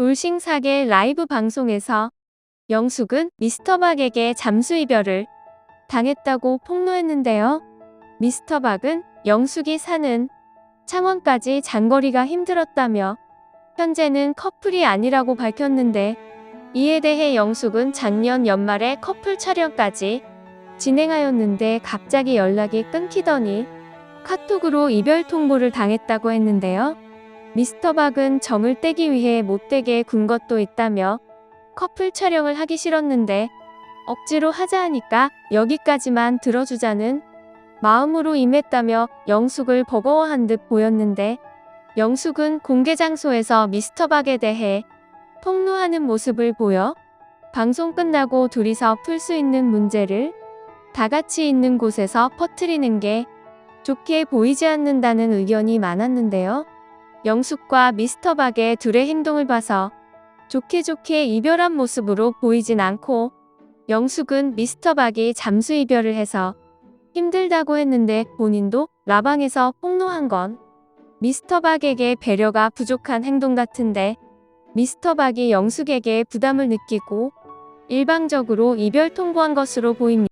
돌싱사계 라이브 방송에서 영숙은 미스터 박에게 잠수 이별을 당했다고 폭로했는데요. 미스터 박은 영숙이 사는 창원까지 장거리가 힘들었다며 현재는 커플이 아니라고 밝혔는데 이에 대해 영숙은 작년 연말에 커플 촬영까지 진행하였는데 갑자기 연락이 끊기더니 카톡으로 이별 통보를 당했다고 했는데요. 미스터 박은 정을 떼기 위해 못되게 군 것도 있다며 커플 촬영을 하기 싫었는데 억지로 하자 하니까 여기까지만 들어주자는 마음으로 임했다며 영숙을 버거워한 듯 보였는데 영숙은 공개 장소에서 미스터 박에 대해 폭로하는 모습을 보여 방송 끝나고 둘이서 풀 수 있는 문제를 다 같이 있는 곳에서 퍼뜨리는 게 좋게 보이지 않는다는 의견이 많았는데요. 영숙과 미스터 박의 둘의 행동을 봐서 좋게 좋게 이별한 모습으로 보이진 않고 영숙은 미스터 박이 잠수 이별을 해서 힘들다고 했는데 본인도 라방에서 폭로한 건 미스터 박에게 배려가 부족한 행동 같은데 미스터 박이 영숙에게 부담을 느끼고 일방적으로 이별 통보한 것으로 보입니다.